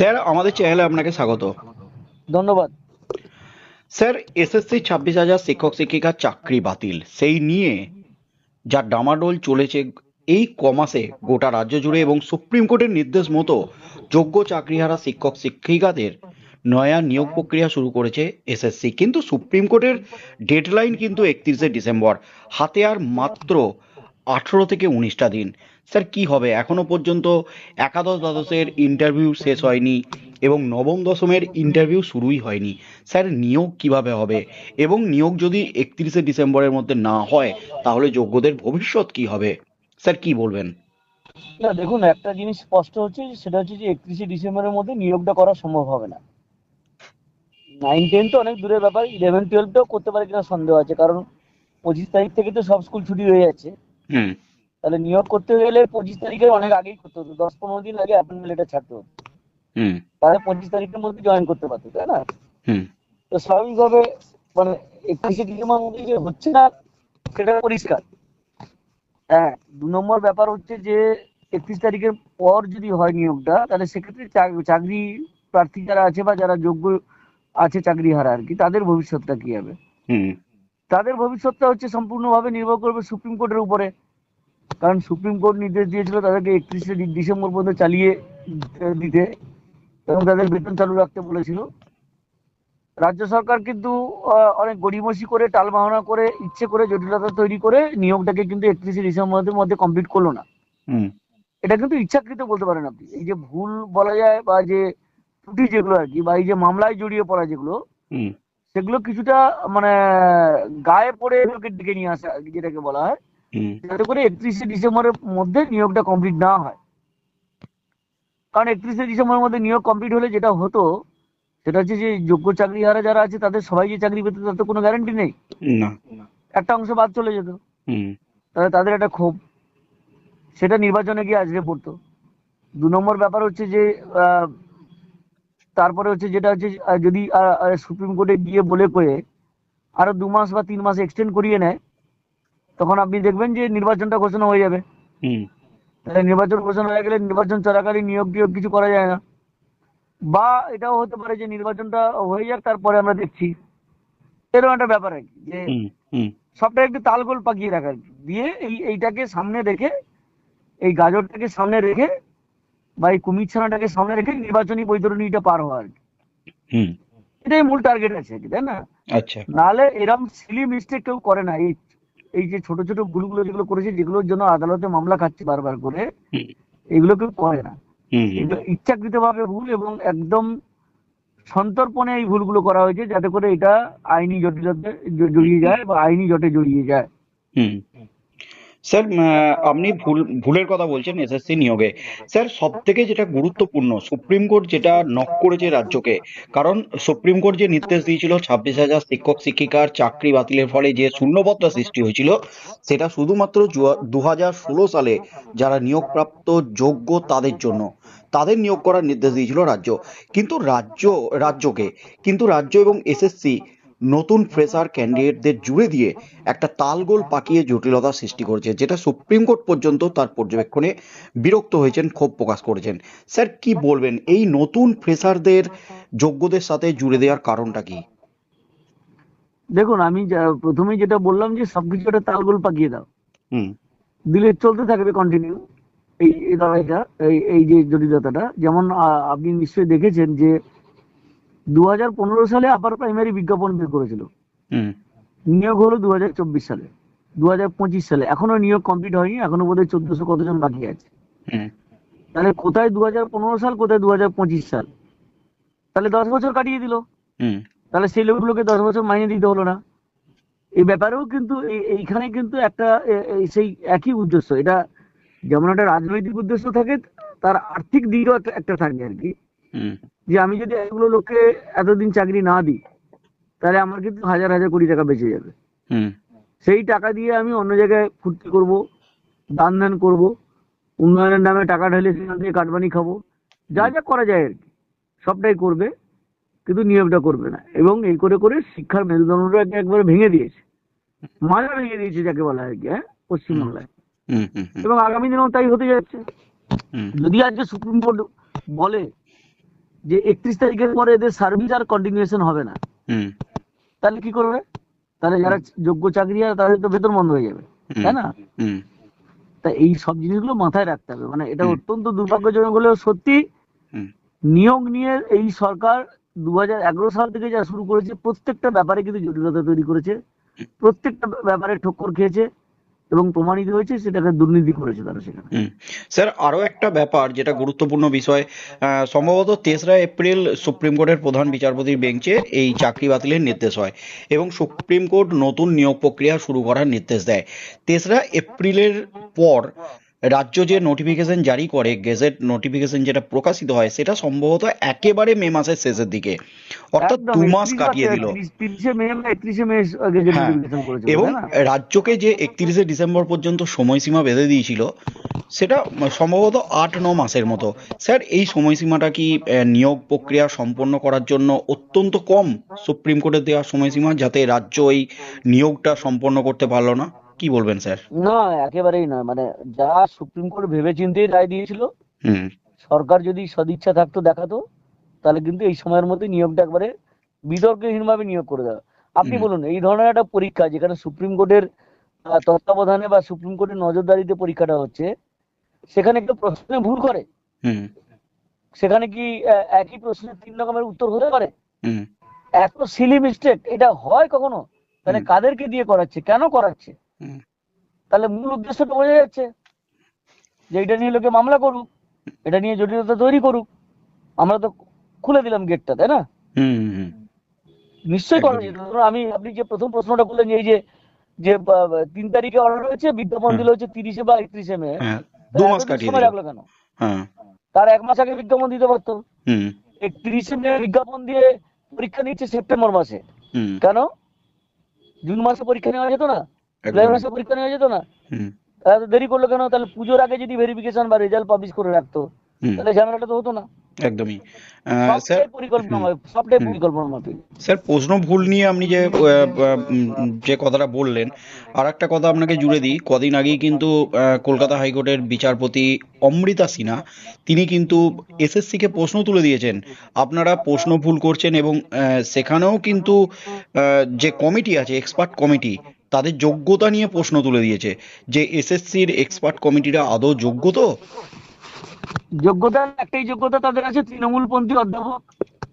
Sir আমাদের চ্যানেলে আপনাকে স্বাগত। ধন্যবাদ। স্যার এসএসসি ছাব্বিশ হাজার শিক্ষক শিক্ষিকার চাকরি বাতিল। সেই নিয়ে যা ডামাডোল চলেছে এই কমাসে গোটা রাজ্য জুড়ে এবং সুপ্রিম কোর্টের নির্দেশ মতো যোগ্য চাকরিহারা শিক্ষক শিক্ষিকাদের নয়া নিয়োগ প্রক্রিয়া শুরু করেছে এসএসসি। কিন্তু সুপ্রিম কোর্টের ডেডলাইন কিন্তু একত্রিশে ডিসেম্বর হাতে আর মাত্র আঠেরো থেকে উনিশটা দিন। স্যার কি হবে? এখনও পর্যন্ত একাদশ দ্বাদশের ইন্টারভিউ শেষ হয়নি এবং নবম দশমের ইন্টারভিউ শুরুই হয়নি। স্যার নিয়োগ কীভাবে হবে? এবং নিয়োগ যদি একত্রিশে ডিসেম্বরের মধ্যে না হয় তাহলে যোগ্যদের ভবিষ্যৎ কি হবে? স্যার কি বলবেন? না দেখুন একটা জিনিস স্পষ্ট হচ্ছে সেটা হচ্ছে যে একত্রিশে ডিসেম্বরের মধ্যে নিয়োগটা করা সম্ভব হবে না। নাইন টেন তো অনেক দূরের ব্যাপার ইলেভেন টুয়েলভটাও করতে পারে কিনা সন্দেহ আছে কারণ পঁচিশ তারিখ থেকে তো সব স্কুল ছুটি হয়ে যাচ্ছে। হুম। তাহলে নিয়োগ করতে গেলে পঁচিশ তারিখের অনেক আগেই করতে হতো। দশ পনেরো দিন আগে অ্যাপয়েন্টমেন্ট লেটার ছাড়তে হতো। তাহলে পঁচিশ তারিখের মধ্যে জয়েন করতে পারতো তাই না? তো স্বাভাবিকভাবে মানে একত্রিশে ডিসেম্বর মধ্যে যে হচ্ছে না সেটা পরিষ্কার। হ্যাঁ দু নম্বর ব্যাপার হচ্ছে যে একত্রিশ তারিখের পর যদি হয় নিয়োগটা তাহলে সেক্ষেত্রে চাক- চাকরি প্রার্থী যারা আছে বা যারা যোগ্য আছে চাকরি হারা আর কি তাদের ভবিষ্যৎটা কি হবে? হুম। তাদের ভবিষ্যৎটা হচ্ছে সম্পূর্ণভাবে নির্ভর করবে সুপ্রিম কোর্টের উপরে। কারণ সুপ্রিম কোর্ট নির্দেশ দিয়েছিল তাদেরকে একত্রিশে ডিসেম্বর পর্যন্ত চালিয়ে দিতে এবং তাদের বেতন চালু রাখতে বলেছিল। রাজ্য সরকার কিন্তু অনেক গড়িমসি করে টালবাহানা করে ইচ্ছে করে জটিলতা তৈরি করে নিয়োগটাকে কিন্তু একত্রিশে ডিসেম্বরের মধ্যে কমপ্লিট করল না। হুম। এটা কিন্তু ইচ্ছাকৃত বলতে পারেন আপনি। এই যে ভুল বলা যায় বা যে ত্রুটি যেগুলো আর কি বা এই যে মামলায় জড়িয়ে পড়া যেগুলো হুম। সেগুলো কিছুটা মানে গায়ে পড়ে এগুলোকে ডেকে নিয়ে আসা আর কি, যেটাকে বলা হয়। যাতে করে একত্রিশে ডিসেম্বরের মধ্যে নিয়োগটা কমপ্লিট না হয়। কারণ একত্রিশে ডিসেম্বরের মধ্যে নিয়োগ কমপ্লিট হলে যেটা হতো সেটা হচ্ছে যে যোগ্য চাকরিহারা যারা আছে তাদের সবাই যে চাকরি পেতে তার তো কোনো গ্যারান্টি নেই। না। একটা অংশ বাদ চলে যেত। হুম। তাহলে তাদের একটা ক্ষোভ। সেটা নির্বাচনে গিয়ে আজকে পড়তো। দু নম্বর ব্যাপার হচ্ছে যে তারপরে হচ্ছে যেটা হচ্ছে যদি সুপ্রিম কোর্টে গিয়ে বলে কয়ে আরও দু মাস বা তিন মাস এক্সটেন্ড করিয়ে নেয় তখন আপনি দেখবেন যে নির্বাচনটা ঘোষণা হয়ে যাবে। তাহলে নির্বাচন ঘোষণা হয়ে গেলে নির্বাচন চলাকালীন নিয়োগ টিয়োগ কিছু করা যায় না। বা এটাও হতে পারে যে নির্বাচনটা হয়ে যাক তারপরে আমরা দেখছি। এরকম একটা ব্যাপার আর কি যে সবটা একটু তালগোল পাকিয়ে রাখার দিয়ে এই এইটাকে সামনে রেখে এই গাজরটাকে সামনে রেখে বা এই কুমির ছানাটাকে সামনে রেখে নির্বাচনী বৈতরণীটা পার হওয়া আর কি। হুম। এটাই মূল টার্গেট আছে আর কি, তাই না? আচ্ছা। নাহলে এরম সিলি মিস্টেক কেউ করে না। এই এই যে ছোট ছোট ভুলগুলো যেগুলো করেছে যেগুলোর জন্য আদালতে মামলা খাচ্ছে বারবার করে এগুলো কেউ করে না। কিন্তু ইচ্ছাকৃত ভাবে ইচ্ছাকৃতভাবে ভুল এবং একদম সন্তর্পণে এই ভুলগুলো করা হয়েছে যাতে করে এটা আইনি জটিলতা জড়িয়ে যায় বা আইনি জটে জড়িয়ে যায়। হুম। স্যার আপনি ভুল, ভুলের কথা বলছেন এসএসসি নিয়োগে। স্যার সব থেকে যেটা গুরুত্বপূর্ণ সুপ্রিম কোর্ট যেটা নক করেছে রাজ্যকে, কারণ সুপ্রিম কোর্ট যে নির্দেশ দিয়েছিল, ছাব্বিশ হাজার শিক্ষক, শিক্ষিকার চাকরি বাতিলের ফলে যে শূন্যপদটা সৃষ্টি হয়েছিল, সেটা শুধুমাত্র দু হাজার ষোলো সালে যারা নিয়োগপ্রাপ্ত যোগ্য তাদের জন্য। তাদের নিয়োগ করার নির্দেশ দিয়েছিল রাজ্য। কিন্তু রাজ্য, রাজ্যকে, কিন্তু রাজ্য এবং এসএসসি নতুন ফ্রেশার ক্যান্ডিডেটদের জুড়ে দিয়ে একটা তালগোল পাকিয়ে জটিলতা সৃষ্টি করেছে যেটা সুপ্রিম কোর্ট পর্যন্ত তার পর্যবেক্ষণে বিরক্ত হয়েছেন ক্ষোভ প্রকাশ করেছেন। স্যার কি বলবেন? এই নতুন ফ্রেশারদের যোগ্যদের সাথে জুড়ে দেওয়ার কারণটা কি? দেখুন আমি যা- প্রথমেই যেটা বললাম যে সবকিছু একটা তালগোল পাকিয়ে দাও। হুম। দিলে চলতে থাকবে কন্টিনিউ এই এই লড়াইটা এই এই যে জটিলতাটা যেমন আপনি নিশ্চয়ই দেখেছেন যে দু হাজার পনেরো সালে আপার প্রাইমারি বিজ্ঞাপন বের করেছিল। নিয়োগ হলো দু হাজার চব্বিশ সালে। দু হাজার পঁচিশ সালে। এখনও নিয়োগ কমপ্লিট হয়নি এখনও বোধহয় চোদ্দশো কতজন বাকি আছে। তাহলে কোথায় দু হাজার পনেরো সাল কোথায় দু হাজার পঁচিশ সাল? তাহলে দশ বছর কাটিয়ে দিল। হুম। তাহলে সেই লোকগুলোকে দশ বছর মাইনে দিতে হলো না। এই ব্যাপারেও কিন্তু এই- এইখানে কিন্তু একটা সেই একই উদ্দেশ্য। এটা যেমন একটা রাজনৈতিক উদ্দেশ্য থাকে তার আর্থিক দিকও একটা- থাকে আর কি। হুম। যে আমি যদি এতগুলো লোককে এতদিন চাকরি না দিই তাহলে আমার কিন্তু হাজার হাজার কোটি টাকা বেঁচে যাবে। সেই টাকা দিয়ে আমি অন্য জায়গায় ফুর্তি করব দান ধ্যান করব উন্নয়নের নামে টাকা ঢেলে সেখান থেকে কাটবানি খাব যা যা করা যায় আর কি। সবটাই করবে কিন্তু নিয়মটা করবে না। এবং এই করে করে শিক্ষার মেরুদণ্ডটাকে একবারে ভেঙে দিয়েছে। মাজা ভেঙে দিয়েছে যাকে বলা হয় কি হ্যাঁ? পশ্চিমবাংলায়। হুম হুম হুম, এবং আগামী দিনেও তাই হতে যাচ্ছে। যদি আজকে সুপ্রিম কোর্ট বলে যে একত্রিশ তারিখের পরে এদের সার্ভিস আর কন্টিনিউশন হবে না। তাহলে কি করবে? তাহলে যারা যোগ্য চাকরি আর তাদের তো বেতন বন্ধ হয়ে যাবে। তাই না? তা এই সব জিনিসগুলো মাথায় রাখতে হবে। মানে এটা অত্যন্ত দুর্ভাগ্যজনক হলেও সত্যি নিয়োগ নিয়ে এই সরকার দু হাজার এগারো সাল থেকে যা শুরু করেছে প্রত্যেকটা ব্যাপারে কিন্তু জটিলতা তৈরি করেছে। প্রত্যেকটা ব্যাপারে ঠক্কর খেয়েছে। এবং প্রমাণিত হয়েছে সেটাকে দুর্নীতি করেছে তারা সেখানে। স্যার, আরও একটা ব্যাপার যেটা গুরুত্বপূর্ণ বিষয় সম্ভবত তেসরা এপ্রিল সুপ্রিম কোর্টের প্রধান বিচারপতির বেঞ্চে এই চাকরি বাতিলের নির্দেশ হয় এবং সুপ্রিম কোর্ট নতুন নিয়োগ প্রক্রিয়া শুরু করার নির্দেশ দেয়। তেসরা এপ্রিলের পর রাজ্য যে নোটিফিকেশন জারি করে গেজেট নোটিফিকেশন যেটা প্রকাশিত হয় সেটা সম্ভবত একেবারে মে মাসের শেষের দিকে। অর্থাৎ দু মাস কাটিয়ে দিল। 30 তিরিশে মে বা একত্রিশে মে আগে যে হ্যাঁ এবং রাজ্যকে যে একত্রিশে ডিসেম্বর পর্যন্ত সময়সীমা বেঁধে দিয়েছিল সেটা সম্ভবত আট ন মাসের মতো। স্যার এই সময়সীমাটা কি নিয়োগ প্রক্রিয়া সম্পন্ন করার জন্য অত্যন্ত কম সুপ্রিম কোর্টের দেওয়া সময়সীমা যাতে রাজ্য এই নিয়োগটা সম্পন্ন করতে পারল না? কি বলবেন স্যার? না একেবারেই নয়। মানে যা সুপ্রিম কোর্ট ভেবেচিন্তেই রায় দিয়েছিল সরকার যদি সদিচ্ছা থাকতো দেখাতো তাহলে কিন্তু এই সময়ের মধ্যে নিয়োগটা একবারে বিতর্কহীন ভাবে নিয়োগ করে দেওয়া। আপনি বলুন এই ধরনের একটা পরীক্ষা যেখানে সুপ্রিম কোর্টের তত্ত্বাবধানে বা সুপ্রিম কোর্টের নজরদারিতে পরীক্ষাটা হচ্ছে সেখানে একটা প্রশ্নে ভুল করে। হুম। সেখানে কি একই প্রশ্নের তিন রকমের উত্তর হতে পারে? হুম। এত সিলি মিস্টেক এটা হয় কখনো? তাহলে কাদেরকে দিয়ে করাচ্ছে? কেন করাচ্ছে? তাহলে মূল উদ্দেশ্যটা বোঝা যাচ্ছে যে এটা নিয়ে লোকে মামলা করুক এটা নিয়ে জটিলতা তৈরি করুক আমরা তো খুলে দিলাম গেটটা তাই না? নিশ্চয়ই করা যেত। ধরুন আমি আপনি যে প্রথম প্রশ্নটা করলেন এই যে যে তিন তারিখে অর্ডার হয়েছে বিজ্ঞাপন। দিল হচ্ছে তিরিশে বা একত্রিশে মে। হ্যাঁ দু মাস কাটিয়ে সময় রাখল কেন? হ্যাঁ। তার এক মাস আগে বিজ্ঞাপন দিতে পারতো। হুম। একত্রিশে মে বিজ্ঞাপন দিয়ে পরীক্ষা নিচ্ছে সেপ্টেম্বর মাসে। হুম। কেন? জুন মাসে পরীক্ষা নেওয়া যেত না। পরীক্ষা নেওয়া যেত না? হুম। দেরি করল কেন? তাহলে পুজোর আগে যদি ভেরিফিকেশন বা রেজাল্ট পাবলিশ করে রাখতো তাহলে ঝামেলাটা তো হতো না। একদমই। স্যার পরিকল্পনা সবটাই পরিকল্পনা মাফিক। স্যার প্রশ্ন ভুল নিয়ে আপনি যে যে কথাটা বললেন আর একটা কথা আপনাকে জুড়ে দিই। কদিন আগেই কিন্তু কলকাতা হাইকোর্টের বিচারপতি অমৃতা সিনহা তিনি কিন্তু এসএসসি কে প্রশ্ন তুলে দিয়েছেন। আপনারা প্রশ্ন ভুল করছেন এবং সেখানেও কিন্তু যে কমিটি আছে এক্সপার্ট কমিটি তাদের যোগ্যতা নিয়ে প্রশ্ন তুলে দিয়েছে। যে এসএসসির এক্সপার্ট কমিটিরা আদৌ যোগ্য তো? যোগ্যতা একটাই যোগ্যতা তাদের আছে তৃণমূলপন্থী অধ্যাপক।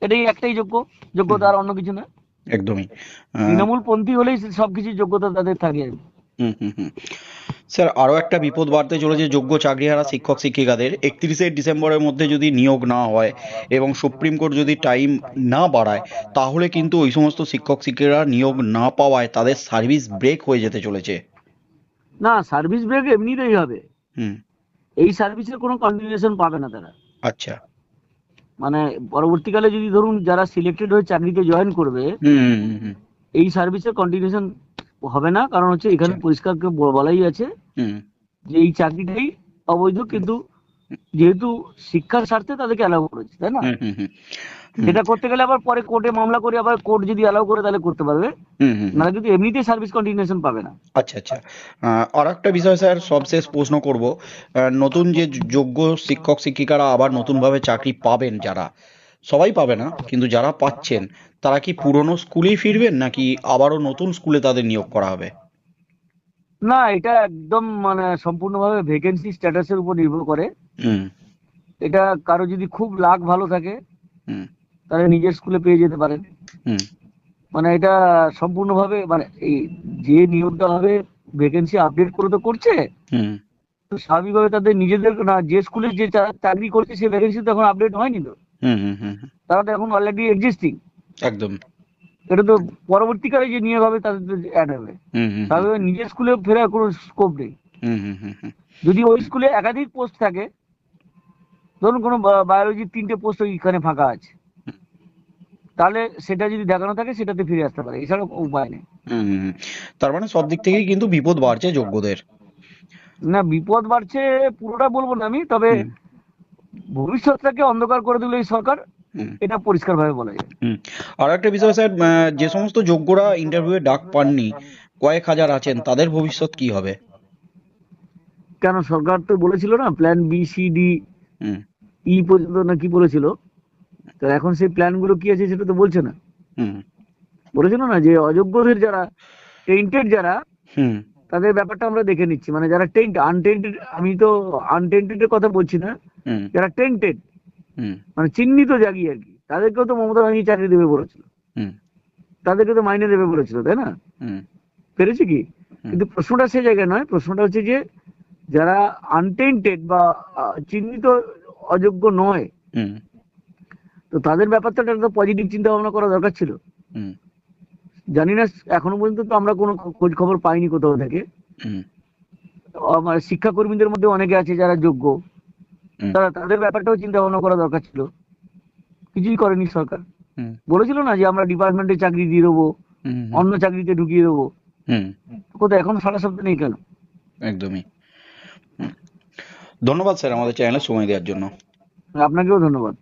এটাই একটাই যোগ্য। যোগ্যতা আর অন্য কিছু না একদমই। তৃণমূলপন্থী হলেই সবকিছু যোগ্যতা তাদের থাকে। হুম হুম হুম। স্যার আরও একটা বিপদ বাড়তে চলেছে যোগ্য চাকরিহারা শিক্ষক শিক্ষিকাদের। একত্রিশে ডিসেম্বরের মধ্যে যদি নিয়োগ না হয় এবং সুপ্রিম কোর্ট যদি টাইম না বাড়ায় তাহলে কিন্তু ওই সমস্ত শিক্ষক শিক্ষিকারা নিয়োগ না পাওয়ায় তাদের সার্ভিস ব্রেক হয়ে যেতে চলেছে। না সার্ভিস ব্রেক এমনিতেই হবে। হুম। এই সার্ভিসের কোনো কন্টিনিউশন পাবে না তারা। আচ্ছা। মানে পরবর্তীকালে যদি ধরুন যারা সিলেক্টেড হয়ে চাকরিতে জয়েন করবে হুম হুম হুম হুম। এই সার্ভিসের কন্টিনিউশন হবে না কারণ হচ্ছে এখানে আচ্ছা। পরিষ্কার বলাই আছে যে এই চাকরিটাই অবৈধ কিন্তু যেহেতু শিক্ষার স্বার্থে তাদেরকে অ্যালাউ করেছে তাই না। সেটা করতে গেলে আবার পরে কোর্টে মামলা করে আবার কোর্ট যদি অ্যালাউ করে তাহলে করতে পারবে। না কিন্তু এমনিতেই সার্ভিস কন্টিনিউশন পাবে না। আচ্ছা আচ্ছা। আর একটা বিষয় স্যার সবশেষ প্রশ্ন করব। নতুন যে যোগ্য শিক্ষক শিক্ষিকারা আবার নতুনভাবে চাকরি পাবেন যারা সবাই পাবে না কিন্তু যারা পাচ্ছেন তারা কি পুরনো স্কুলেই ফিরবেন নাকি আবারও নতুন স্কুলে তাদের নিয়োগ করা হবে? না এটা একদম মানে সম্পূর্ণভাবে ভ্যাকেন্সি স্ট্যাটাসের উপর নির্ভর করে। হুম। এটা কারও যদি খুব লাখ ভালো থাকে হুম। তাহলে নিজের স্কুলে পেয়ে যেতে পারেন। হুম। মানে এটা সম্পূর্ণভাবে মানে এই যে নিয়োগটা হবে ভ্যাকেন্সি আপডেট করে তো করছে। হুম। তো স্বাভাবিকভাবে তাদের নিজেদের না যে স্কুলে যে চাকরি করছে সে ভ্যাকেন্সি তো এখন আপডেট হয়নি তো। হুম হুম হুম হুম। তারা তো এখন অলরেডি এক্সিস্টিং একদম। এটা তো পরবর্তীকালে যে নিয়োগ হবে তাদের তো অ্যাড হবে। স্বাভাবিকভাবে নিজের স্কুলে ফেরার কোনো স্কোপ নেই। যদি ওই স্কুলে একাধিক পোস্ট থাকে ধরুন কোনো বায়োলজির তিনটে পোস্ট ওইখানে ফাঁকা আছে। তাহলে সেটা যদি দেখানো থাকে সেটাতে ফিরে আসতে পারে। এছাড়া উপায় নেই। তার মানে সব দিক থেকেই কিন্তু বিপদ বাড়ছে যোগ্যদের। না বিপদ বাড়ছে পুরোটা বলব না আমি তবে ভবিষ্যৎটাকে অন্ধকার করে দিল এই সরকার। এটা পরিষ্কার ভাবে বলা যায়। আর একটা বিষয় স্যার যে সমস্ত যোগ্যরা ইন্টারভিউয়ে ডাক পাননি কয়েক হাজার আছেন তাদের ভবিষ্যৎ কি হবে? কেন সরকার তো বলেছিল না plan B C D E পর্যন্ত নাকি বলেছিল? তো এখন সেই প্ল্যানগুলো কি আছে সেটা তো বলছে না। বলেছিল না যে অযোগ্যদের যারা টেন্টেড যারা হুম। তাদের ব্যাপারটা আমরা দেখে নিচ্ছি। মানে যারা টেন্ট আনটেন্টেড আমি তো আনটেন্টেড এর কথা বলছি না। যারা টেন্টেড মানে চিহ্নিত জাগি আর কি। তাদেরকেও তো মমতা ব্যানার্জি চাকরি দেবে বলেছিল। হুম। তাদেরকে তো মাইনে দেবে বলেছিল তাই না? হুম। পেরেছে কি? কিন্তু প্রশ্নটা সেই জায়গায় নয় প্রশ্নটা হচ্ছে যে যারা আনটেন্টেড বা চিহ্নিত অযোগ্য নয় হুম। তো তাদের ব্যাপারটা একটা পজিটিভ চিন্তা ভাবনা করা দরকার ছিল। হুম। জানি না এখনও পর্যন্ত তো আমরা কোনো খোঁজ খবর পাইনি কোথাও থেকে। হুম। আমার শিক্ষাকর্মীদের মধ্যে অনেকে আছে যারা যোগ্য। তারা তাদের ব্যাপারটাও চিন্তা ভাবনা করা দরকার ছিল। কিছুই করেনি সরকার। হুম। বলেছিল না যে আমরা ডিপার্টমেন্টে চাকরি দিয়ে দেবো অন্য চাকরিতে ঢুকিয়ে দেবো। হুম। কোথায় এখন সারা সপ্তাহ নেই কেন? একদমই। ধন্যবাদ স্যার আমাদের চ্যানেলে সময় দেওয়ার জন্য। আপনাকেও ধন্যবাদ।